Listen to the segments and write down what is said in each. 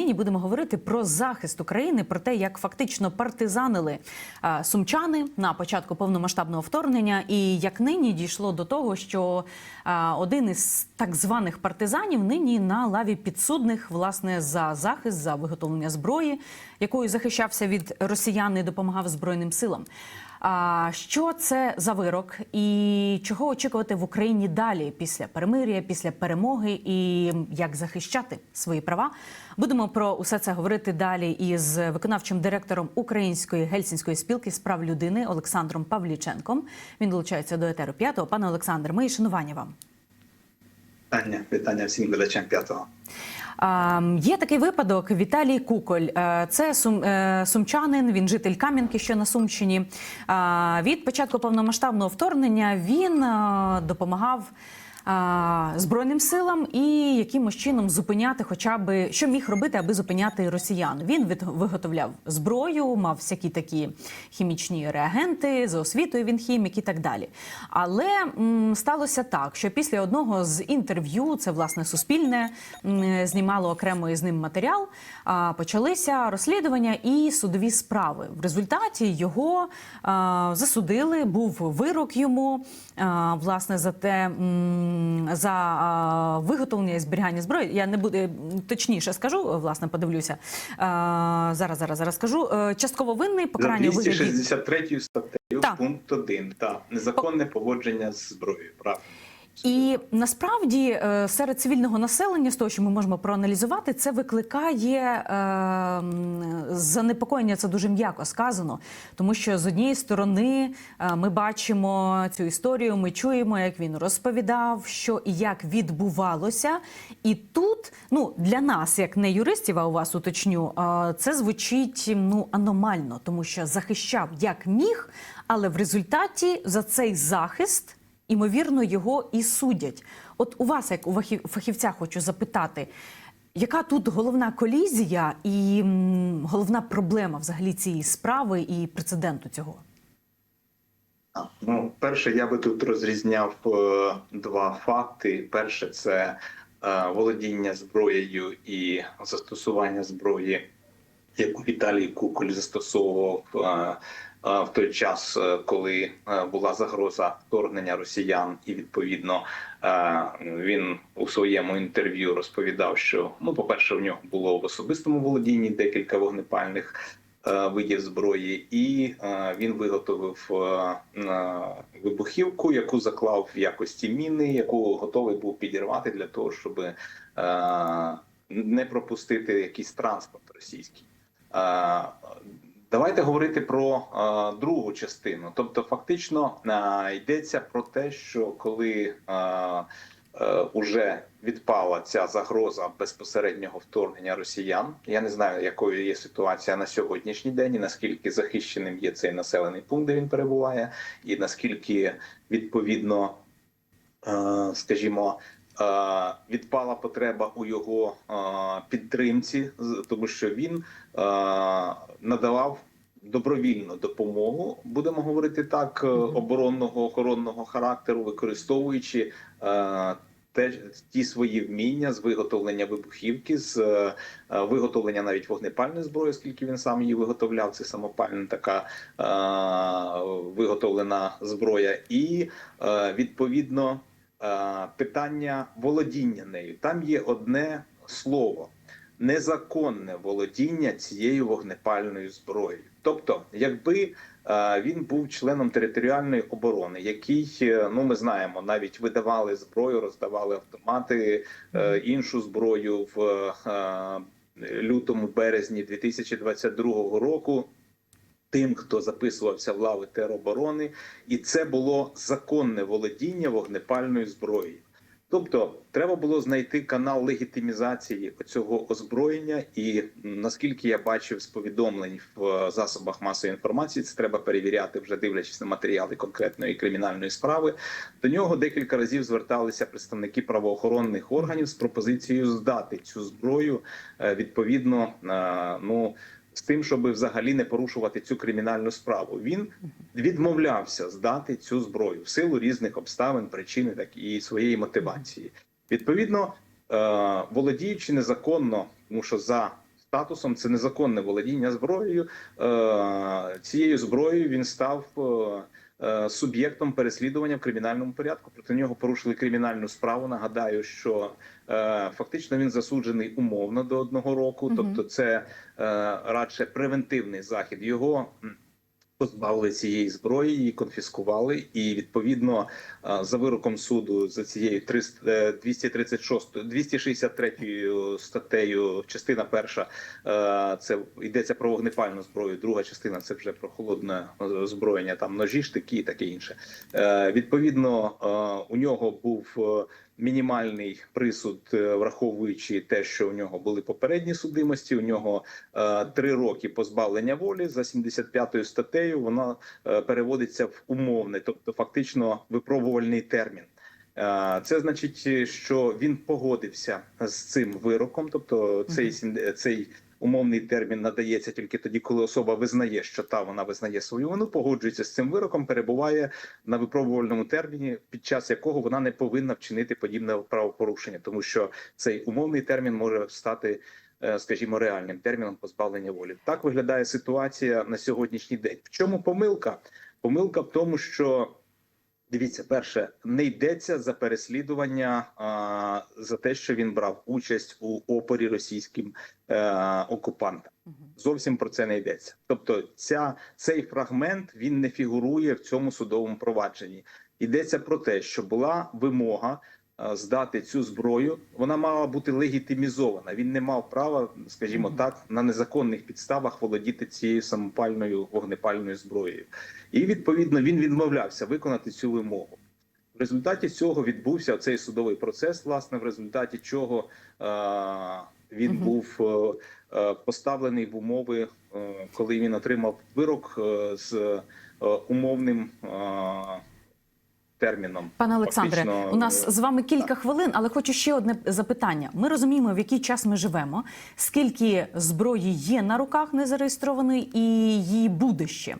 нині будемо говорити про захист України, про те, як фактично партизанили е, сумчани на початку повномасштабного вторгнення, і як нині дійшло до того, що е, один із так званих партизанів нині на лаві підсудних власне за захист, за виготовлення зброї, якою захищався від росіян і допомагав збройним силам. А що це за вирок, і чого очікувати в Україні далі після перемир'я, після перемоги, і як захищати свої права? Будемо про усе це говорити далі із виконавчим директором Української гельсінської спілки з прав людини Олександром Павліченком. Він долучається до етеру п'ятого. Пане Олександр, мої шанування вам. Вітання, вітання всім глядачам п'ятого. Є такий випадок. Віталій Куколь, Е, це сум, е, сумчанин. Він житель Кам'янки, що на Сумщині. Від початку повномасштабного вторгнення він е, допомагав. Збройним силам і якимось чином зупиняти, хоча би що міг робити, аби зупиняти росіян. Він від- виготовляв зброю, мав всякі такі хімічні реагенти, за освітою він хімік і так далі. Але м, сталося так, що після одного з інтерв'ю, це власне суспільне м, знімало окремо із ним матеріал. а, Почалися розслідування і судові справи. В результаті його а, засудили. Був вирок йому а, власне за те м, за виготовлення і зберігання зброї. Я не буду е, точніше скажу, власне, подивлюся. Зараз, зараз, зараз скажу. Е, Частково винний покарання За 263 статтею пункт 1. Так, незаконне поводження з зброєю. Правильно. І насправді е, серед цивільного населення, з того, що ми можемо проаналізувати, це викликає е, занепокоєння. Це дуже м'яко сказано, тому що з однієї сторони е, ми бачимо цю історію, ми чуємо, як він розповідав, що і як відбувалося. І тут, ну для нас, як не юристів, а у вас уточню, е, це звучить ну аномально, тому що захищав як міг, але в результаті за цей захист імовірно, його і судять. От у вас, як у фахівця, хочу запитати, яка тут головна колізія і головна проблема взагалі цієї справи і прецеденту цього? Ну, перше, я би тут розрізняв е, два факти. Перше, це е, володіння зброєю і застосування зброї, яку Віталій Куколь застосовував е, в той час, е, коли е, була загроза вторгнення росіян, і відповідно е, він у своєму інтерв'ю розповідав, що ну, по-перше, в нього було в особистому володінні декілька вогнепальних е, видів зброї, і е, він виготовив е, е, вибухівку, яку заклав в якості міни, яку готовий був підірвати для того, щоб е, не пропустити якийсь транспорт російський. Давайте говорити про е, другу частину. Тобто, фактично е, йдеться про те, що коли е, е, уже відпала ця загроза безпосереднього вторгнення росіян. Я не знаю, якою є ситуація на сьогоднішній день, і наскільки захищеним є цей населений пункт, де він перебуває, і наскільки відповідно, е, скажімо. Е, Відпала потреба у його е, підтримці, тому що він е, надавав добровільну допомогу, будемо говорити так, оборонного охоронного характеру, використовуючи те ті свої вміння з виготовлення вибухівки, з е, виготовлення навіть вогнепальної зброї, оскільки він сам її виготовляв. Це самопальна така е, виготовлена зброя, і е, відповідно питання володіння нею. Там є одне слово. Незаконне володіння цією вогнепальною зброєю, тобто, якби е, він був членом територіальної оборони, який е, ну ми знаємо, навіть видавали зброю, роздавали автомати, е, іншу зброю в лютому березні 2022 року. Тим, хто записувався в лави тероборони, і це було законне володіння вогнепальною зброєю. Тобто, треба було знайти канал легітимізації цього озброєння, і наскільки я бачив з повідомлень в е, засобах масової інформації, це треба перевіряти, вже дивлячись на матеріали конкретної кримінальної справи. До нього декілька разів зверталися представники правоохоронних органів з пропозицією здати цю зброю е, відповідно. е, Ну з тим, щоб взагалі не порушувати цю кримінальну справу. Він відмовлявся здати цю зброю в силу різних обставин, причини, так і своєї мотивації. Відповідно, е, володіючи незаконно, тому що за статусом. Це незаконне володіння зброєю. Е, Цією зброєю він став е, суб'єктом переслідування в кримінальному порядку. Проти нього порушили кримінальну справу. Нагадаю, що е, фактично він засуджений умовно до одного року, тобто це е, радше превентивний захід. Його позбавили цієї зброї, її конфіскували, і відповідно е, за вироком суду за цією 300, е, 236, 263 статтею, частина перша, е, це йдеться про вогнепальну зброю. Друга частина це вже про холодне озброєння, там ножі, штики і таке інше. Е, Відповідно, е, у нього був е, мінімальний присуд, е, враховуючи те, що у нього були попередні судимості. У нього е, три роки позбавлення волі за 75 статтею. Вона е, переводиться в умовний, тобто фактично випробувальний термін. Це значить, що він погодився з цим вироком, тобто цей цей умовний термін надається тільки тоді, коли особа визнає, що та вона визнає свою вину, погоджується з цим вироком, перебуває на випробувальному терміні, під час якого вона не повинна вчинити подібне правопорушення, тому що цей умовний термін може стати. е, Скажімо, реальним терміном позбавлення волі так виглядає ситуація на сьогоднішній день. В чому помилка? Помилка в тому, що Дивіться, перше, не йдеться за переслідування а, за те, що він брав участь у опорі російським е, окупантам. Зовсім про це не йдеться. Тобто, ця цей фрагмент він не фігурує в цьому судовому провадженні. Йдеться про те, що була вимога здати цю зброю. Вона мала бути легітимізована. Він не мав права, скажімо так, на незаконних підставах володіти цією самопальною вогнепальною зброєю. І відповідно він відмовлявся виконати цю вимогу. В результаті цього відбувся цей судовий процес, власне, в результаті чого е, він Мгм. був е, е, поставлений в умови, е, коли він отримав вирок е, з е, умовним е, терміном. Пане Олександре, Фактично, у нас е, з вами кілька хвилин, але хочу ще одне запитання. Ми розуміємо, в який час ми живемо, скільки зброї є на руках незареєстрованої, і її буде ще.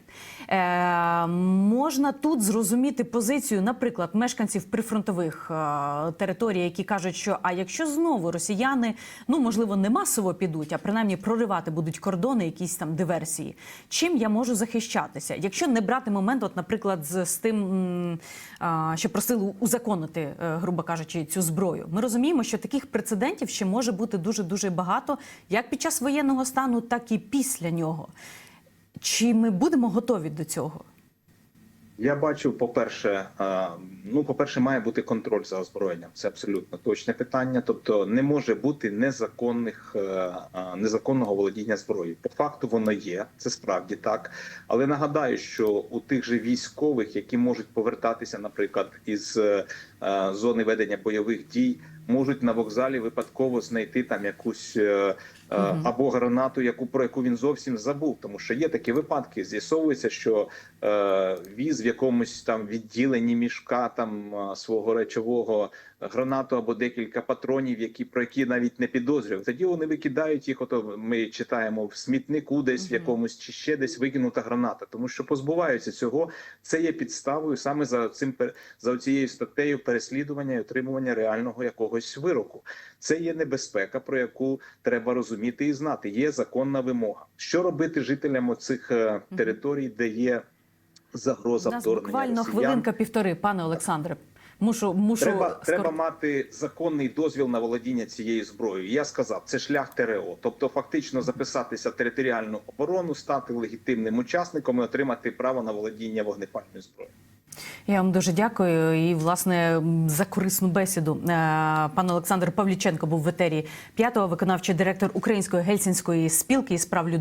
Е, можна тут зрозуміти позицію, наприклад, мешканців прифронтових е, територій, які кажуть, що а якщо знову росіяни, ну можливо, не масово підуть, а принаймні проривати будуть кордони, якісь там диверсії. Чим я можу захищатися? Якщо не брати момент, от, наприклад, з, з тим, а, що просили узаконити, е, грубо кажучи, цю зброю, ми розуміємо, що таких прецедентів ще може бути дуже дуже багато, як під час воєнного стану, так і після нього. Чи ми будемо готові до цього? Я бачу, по-перше, е, ну, по-перше, має бути контроль за озброєнням. Це абсолютно точне питання. Тобто не може бути незаконних е, е, незаконного володіння зброєю. По факту воно є, це справді так. Але нагадаю, що у тих же військових, які можуть повертатися, наприклад, із зони ведення бойових дій, можуть на вокзалі випадково знайти там якусь. Е, Або гранату, яку про яку він зовсім забув, тому що є такі випадки. З'ясовується, що е, віз в якомусь там відділенні мішка там е, свого речового гранату або декілька патронів, які про які навіть не підозрював. Тоді вони викидають їх. Ото ми читаємо в смітнику, десь в якомусь чи ще десь викинута граната, тому що позбуваються цього. Це є підставою саме за цим за цією статтею переслідування і отримування реального якогось вироку. Це є небезпека, про яку треба розуміти і знати. Є законна вимога. Що робити жителям оцих е, територій, де є загроза У нас вторгнення буквально росіян? хвилинка півтори, пане Олександре. Мушу, мушу Треба, скор- треба мати законний дозвіл на володіння цією зброєю. Я сказав, це шлях ТРО. Тобто, фактично записатися в територіальну оборону, стати легітимним учасником і отримати право на володіння вогнепальною зброєю. Я вам дуже дякую і власне за корисну бесіду. Е, Пан Олександр Павліченко був в етері п'ятого виконавчий директор Української гельсінської спілки із прав людини.